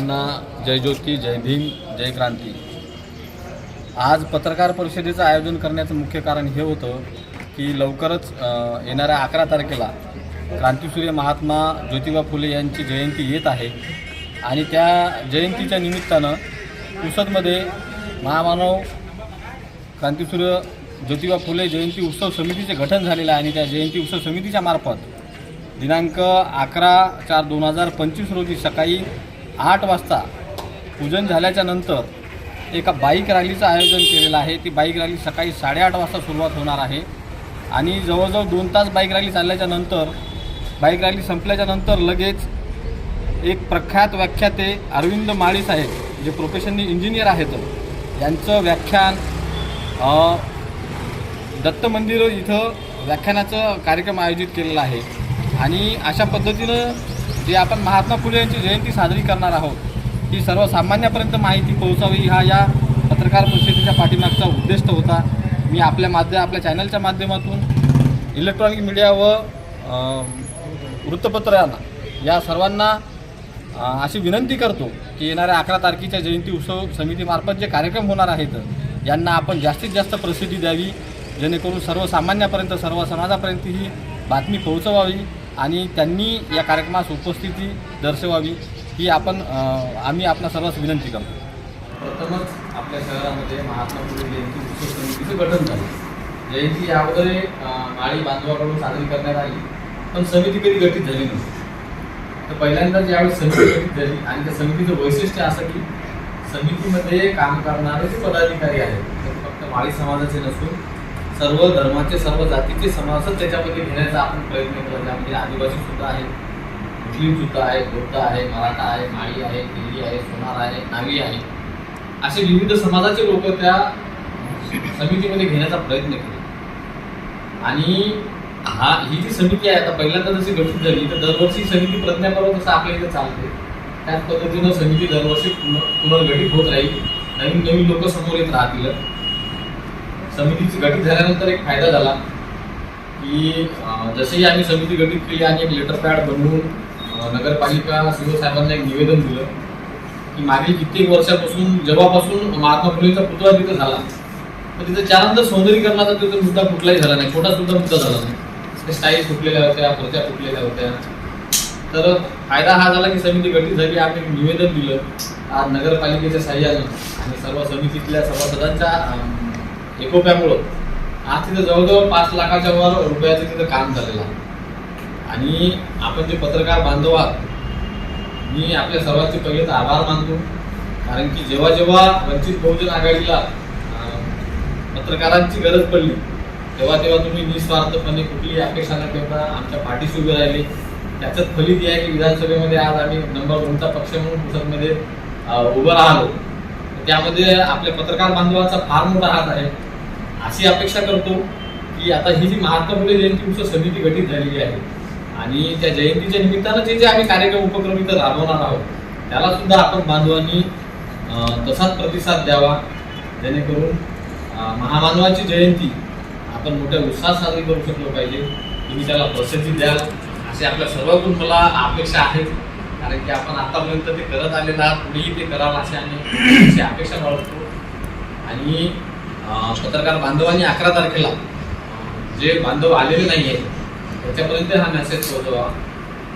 सर्वांना जय ज्योती जय भीम जय क्रांती. आज पत्रकार परिषदेचं आयोजन करण्याचं मुख्य कारण हे होतं की लवकरच येणाऱ्या अकरा तारखेला क्रांतीसूर्य महात्मा ज्योतिबा फुले यांची जयंती येत आहे आणि त्या जयंतीच्या निमित्तानं पुसदमध्ये महामानव क्रांतीसूर्य ज्योतिबा फुले जयंती उत्सव समितीचे गठन झालेलं आहे आणि त्या जयंती उत्सव समितीच्या मार्फत दिनांक अकरा चार दोन हजार पंचवीस रोजी सकाळी आठ वाजता पूजन झाल्याच्यानंतर एका बाईक रॅलीचं आयोजन केलेलं आहे. ती बाईक रॅली सकाळी साडेआठ वाजता सुरुवात होणार आहे. आणि जवळजवळ दोन तास बाईक रॅली चालल्याच्या नंतर बाईक रॅली संपल्याच्या नंतर लगेच एक प्रख्यात व्याख्याते अरविंद माळी साहेब जे प्रोफेशनली इंजिनियर आहेत यांचं व्याख्यान दत्त मंदिर इथं व्याख्यानाचं कार्यक्रम आयोजित केलेला आहे. आणि अशा पद्धतीनं जे आपण महात्मा फुले यांची जयंती साजरी करणार आहोत ही सर्वसामान्यापर्यंत माहिती पोहोचावी हा या पत्रकार परिषदेच्या पाठीमागचा उद्दिष्ट होता. मी आपल्या माध्य आपल्या चॅनलच्या माध्यमातून इलेक्ट्रॉनिक मीडिया व वृत्तपत्रांना या सर्वांना अशी विनंती करतो की येणाऱ्या अकरा तारखेच्या जयंती उत्सव समितीमार्फत जे कार्यक्रम होणार आहेत यांना आपण जास्तीत जास्त प्रसिद्धी द्यावी. जेणेकरून सर्वसामान्यापर्यंत सर्व समाजापर्यंत ही बातमी पोहोचवावी. आणि त्यांनी या कार्यक्रमास उपस्थिती दर्शवावी ही आपण आम्ही आपल्या सर्वांस विनंती करतो. प्रथमच आपल्या शहरामध्ये महात्मा फुले जयंती उत्सव समितीचं गठन झालं. जयंती याअगोदर माळी बांधवाकडून साजरी करण्यात आली पण समिती कधी गठीत झाली नव्हती. तर पहिल्यांदा ज्यावेळी समिती गठीत झाली आणि त्या समितीचं वैशिष्ट्य असं की समितीमध्ये काम करणारे जे पदाधिकारी आहेत ते फक्त माळी समाजाचे नसून सर्व धर्माचे सर्व जातीचे समाजच त्याच्यामध्ये घेण्याचा आपण प्रयत्न केला. त्यामध्ये म्हणजे आदिवासी सुद्धा आहे मुस्लिम सुद्धा आहे बौद्ध आहे मराठा आहे माळी आहे दिल्ली आहे सोनार आहे नावी आहे. असे विविध समाजाचे लोक त्या समितीमध्ये घेण्याचा प्रयत्न केला. आणि हा ही जी समिती आहे आता पहिल्यांदा जशी गठीत झाली तर दरवर्षी समिती प्रज्ञापर्व जसं आपल्या इथे चालते. त्याच पद्धतीनं समिती दरवर्षी पुनर्गठित होत राहील. नवीन नवीन लोक समोर येत राहतील. समितीची गठीत झाल्यानंतर एक फायदा झाला की अं, जसेही आम्ही समिती गठीत केली आणि एक लेटर पॅड बनवून नगरपालिका सीओ साहेबांना एक निवेदन दिलं की मागील कित्येक वर्षापासून जेव्हापासून महात्मा फुलेंचा पुतळा तिथं झाला तर तिथं त्यानंतर सौंदर्यीकरणाचा तिथं मुद्दा कुठलाही झाला नाही छोटा सुद्धा मुद्दा झाला नाही. ते स्टाईल फुटलेल्या होत्या खुर्च्या फुटलेल्या होत्या. तर फायदा हा झाला की समिती गठीत झाली आम्ही एक निवेदन दिलं. आज नगरपालिकेच्या सहाय्यानं आणि सर्व समितीतल्या सभासदांच्या एकोप्यामुळं आज तिथं जवळजवळ पाच लाखाच्या वर रुपयाचं तिथं काम झालेलं आहे. आणि आपण जे पत्रकार बांधव आहात मी आपल्या सर्वांचे पहिले तर आभार मानतो. कारण की जेव्हा जेव्हा वंचित बहुजन आघाडीला पत्रकारांची गरज पडली तेव्हा तेव्हा तुम्ही निस्वार्थपणे कुठलीही अपेक्षा न ठेवता आमच्या पाठीशी उभे राहिले. त्याच्यात फलित आहे की विधानसभेमध्ये आज आम्ही नंबर दोनचा पक्ष म्हणून पुसदमध्ये उभं राहिलो. त्यामध्ये आपल्या पत्रकार बांधवांचा फार मोठा हात आहे. अशी अपेक्षा करतो की आता ही जी महात्मा फुले जयंती उत्सव समिती गठीत झालेली आहे आणि त्या जयंतीच्या निमित्तानं जे जे आम्ही कार्यक्रम उपक्रम इथं राबवणार आहोत त्याला सुद्धा आपण बांधवांनी तसाच प्रतिसाद द्यावा. जेणेकरून महामानवाची जयंती आपण मोठ्या उत्साहात साजरी करू शकलो पाहिजे. तुम्ही त्याला प्रसिद्धी द्याल. अशी आपल्या सर्वांकडून मला अपेक्षा आहेत कारण की आपण आतापर्यंत ते करत आलेला आहात पुढेही ते कराल असे आम्ही अशी अपेक्षा बाळगतो. आणि पत्रकार बांधवांनी अकरा तारखेला जे बांधव आलेले नाही आहेत त्याच्यापर्यंत हा मेसेज पोहोचवा.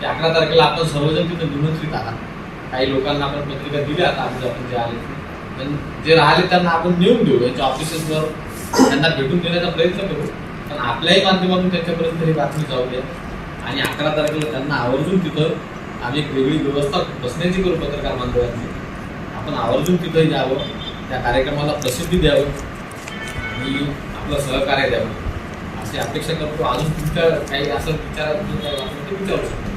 की अकरा तारखेला आपण सर्वजण तिथं निमंत्रित आहात. काही लोकांना आपण पत्रिका दिल्या आता आमच्या आपण जे आले पण जे राहिले त्यांना आपण नेऊन देऊ. यांच्या ऑफिसेसवर त्यांना भेटून देण्याचा प्रयत्न करू. पण आपल्याही माध्यमातून त्यांच्यापर्यंत ही बातमी जाऊ द्या. आणि अकरा तारखेला त्यांना आवर्जून तिथं आम्ही एक वेगळी व्यवस्था बसण्याची करू पत्रकार बांधवांची. आपण आवर्जून तिथं यावं. त्या कार्यक्रमाला प्रसिद्धी द्यावं. आणि आपलं सहकार्य द्यावं. अशी अपेक्षा करतो. अजून तुमच्या काही असं विचारात विचारू शकतो.